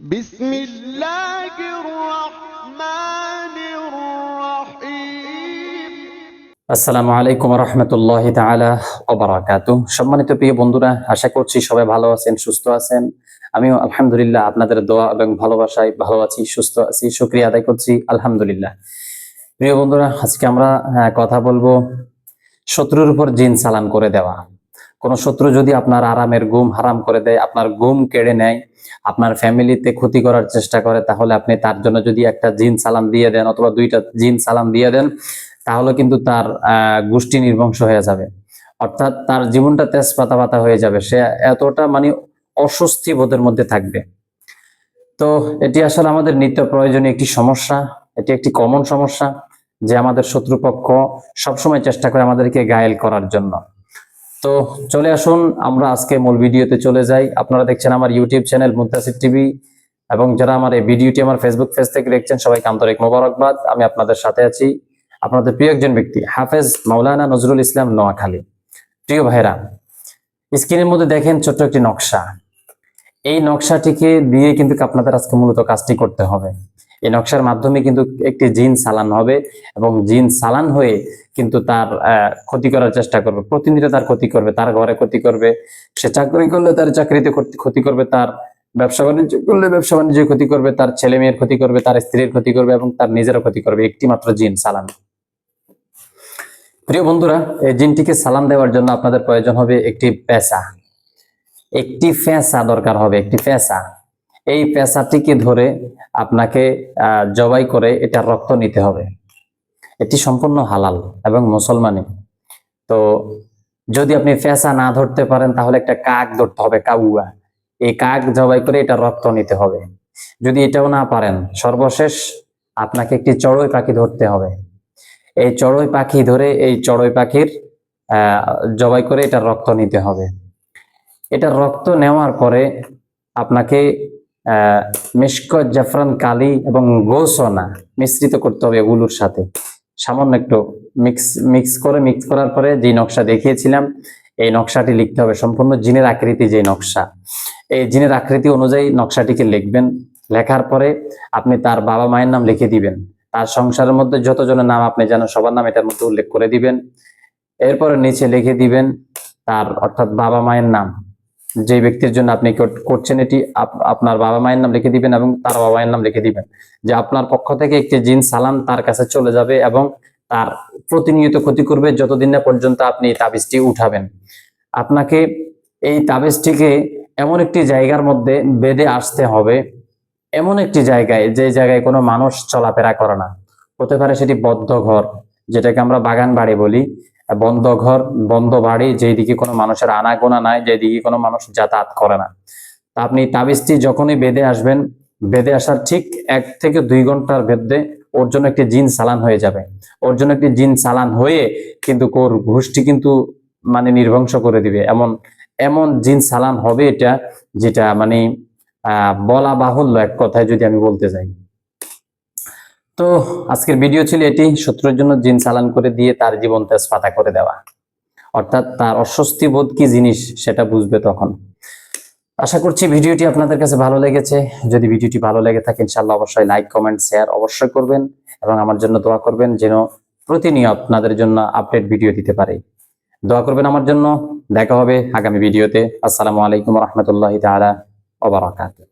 بسم الله الرحمن الرحيم আসসালামু আলাইকুম রহমতুল্লাহ তাআলা ওবারাকাত সম্মানিত প্রিয় বন্ধুরা আশা করছি সবাই ভালো আছেন সুস্থ আছেন আমিও আলহামদুলিল্লাহ আপনাদের দোয়া এবং ভালোবাসায় ভালো আছি সুস্থ আছি শুক্রিয়া আদায় করছি আলহামদুলিল্লাহ প্রিয় বন্ধুরা আজকে আমরা আহ, কথা বলবো শত্রুর উপর জিন চালান করে দেওয়া কোন শত্রু যদি আপনার আরামের ঘুম হারাম করে দেয় আপনার ঘুম কেড়ে নেয় আপনার ফ্যামিলিতে ক্ষতি করার চেষ্টা করে, তাহলে আপনি তার জন্য যদি একটা জিন সালাম দিয়ে দেন অথবা দুইটা জিন সালাম দিয়ে দেন, তাহলে কিন্তু তার গোষ্ঠী নির্বংশ হয়ে যাবে। অর্থাৎ তার জীবনটা তেজ পাতা পাতা হয়ে যাবে। সে এতটা মানে অস্বস্তি বোধের মধ্যে থাকবে। তো এটি আসলে আমাদের নিত্য প্রয়োজনীয় একটি সমস্যা, এটি একটি কমন সমস্যা যে আমাদের শত্রুপক্ষ সবসময় চেষ্টা করে আমাদেরকে গায়েল করার জন্য। তো চলে আসুন, আমরা আজকে মূল ভিডিওতে চলে যাই। আপনারা দেখছেন আমার ইউটিউব চ্যানেল মুদাসির টিভি এবং যারা আমার এই ভিডিওটি আমার ফেসবুক পেজ থেকে দেখছেন, সবাইকে আন্তরিক মোবারকবাদ। আমি আপনাদের সাথে আছি আপনাদের প্রিয় একজন ব্যক্তি, হাফেজ মাওলানা নজরুল ইসলাম নোয়াখালী। প্রিয় ভাইরা স্ক্রিনের মধ্যে দেখেন ছোট্ট একটি নকশা। এই নকশাটিকে দিয়ে কিন্তু আপনাদের আজকে মূলত কাজটি করতে হবে। এই নকশার মাধ্যমে কিন্তু একটি জিন চালান হবে এবং জিন চালান হয়ে কিন্তু তার ক্ষতি করার চেষ্টা করবে। প্রতিনিয়ত তার ক্ষতি করবে, তার ঘরে ক্ষতি করবে, সে চাকরি করলে তার চাকরিতে ক্ষতি- ক্ষতি করবে, তার ব্যবসা বাণিজ্য করলে ব্যবসা বাণিজ্য ক্ষতি করবে, তার ছেলে মেয়ের ক্ষতি করবে, তার স্ত্রীর ক্ষতি করবে এবং তার নিজেরও ক্ষতি করবে। একটি মাত্র জিন সালান। প্রিয় বন্ধুরা, এই জিনটিকে সালাম দেওয়ার জন্য আপনাদের প্রয়োজন হবে একটি পেশা একটি ফেঁসা দরকার হবে, একটি ফেঁসা। এই পেশাটিকে ধরে আপনাকে জবাই করে এটা রক্ত নিতে হবে। এটি সম্পূর্ণ হালাল এবং মুসলমানি তো যদি আপনি ফেসা না ধরতে পারেন, তাহলে একটা কাক ধরতে হবে, কাউয়া। এই কাক জবাই করে এটা রক্ত নিতে হবে। যদি এটাও না পারেন, সর্বশেষ আপনাকে একটি চড়ুই পাখি ধরতে হবে। এই চড়ুই পাখি ধরে এই চড়ুই পাখির জবাই করে এটা রক্ত নিতে হবে। এটা রক্ত নেওয়ার পরে আপনাকে মিশক, জাফরান, কালি এবং গোসনা মিশ্রিত করতে হবে এগুলোর সাথে। সামান্য একটু মিক্স মিক্স করে, মিক্স করার পরে যে নকশা দেখিয়েছিলাম, এই নকশাটি লিখতে হবে। সম্পূর্ণ জিনের আকৃতি যে নকশা, এই জিনের আকৃতি অনুযায়ী নকশাটিকে লিখবেন। লেখার পরে আপনি তার বাবা মায়ের নাম লিখে দিবেন। তার সংসারের মধ্যে যতজনের নাম আপনি জানেন, সবার নাম এটার মধ্যে উল্লেখ করে দিবেন। এরপরে নিচে লিখে দিবেন তার, অর্থাৎ বাবা মায়ের নাম। যে ব্যক্তির জন্য আপনি করছেন এটি আপ- আপনার বাবা মায়ের নাম লিখে দিবেন এবং তার বাবা মায়ের নাম লিখে দিবেন। যে আপনার পক্ষ থেকে একটি জিন সালাম তার কাছে চলে যাবে এবং তার প্রতিনিয়ত ক্ষতি করবে যতদিন না পর্যন্ত আপনি তাবিজটি উঠাবেন। আপনাকে এই তাবিজটিকে এমন একটি জায়গার মধ্যে বেঁধে আসতে হবে, এমন একটি জায়গায় যে জায়গায় কোনো মানুষ চলাফেরা করে না। হতে পারে সেটি বদ্ধ ঘর, যেটাকে আমরা বাগান বাড়ি বলি। বন্ধ ঘর, বন্ধ বাড়ি যেদিকে কোনো মানুষের আনাগোনা নাই যেদিকে কোনো মানুষ যাতায়াত করে না। তা আপনি তাবিজটি যখনই বেঁধে আসবেন, বেঁধে আসার ঠিক এক থেকে দুই ঘণ্টার মধ্যে ওর জন্য একটি জিন চালান হয়ে যাবে। ওর জন্য একটি জিন চালান হয়ে কিন্তু ওর ঘুষটি কিন্তু মানে নির্বংশ করে দিবে। এমন এমন জিন চালান হবে এটা যেটা মানে আহ বলা বাহুল্য এক কথায় যদি আমি বলতে যাই তো আজকের ভিডিও ছিল এটি, শত্রুর জন্য জিন চালান করে দিয়ে তার জীবন তেজ পাতা করে দেওয়া। অর্থাৎ তার অস্বস্তি বোধ কি জিনিস সেটা বুঝবে তখন। আশা করছি ভিডিওটি আপনাদের কাছে ভালো লেগেছে। যদি ভিডিওটি ভালো লেগে থাকে ইনশাল্লাহ অবশ্যই লাইক কমেন্ট শেয়ার অবশ্যই করবেন এবং আমার জন্য দোয়া করবেন যেন প্রতিনিয়ত আপনাদের জন্য আপডেট ভিডিও দিতে পারে। দোয়া করবেন আমার জন্য। দেখা হবে আগামী ভিডিওতে আসসালামু আলাইকুম রহমতুল্লাহ তাআলা ওয়া বারাকাতুহু।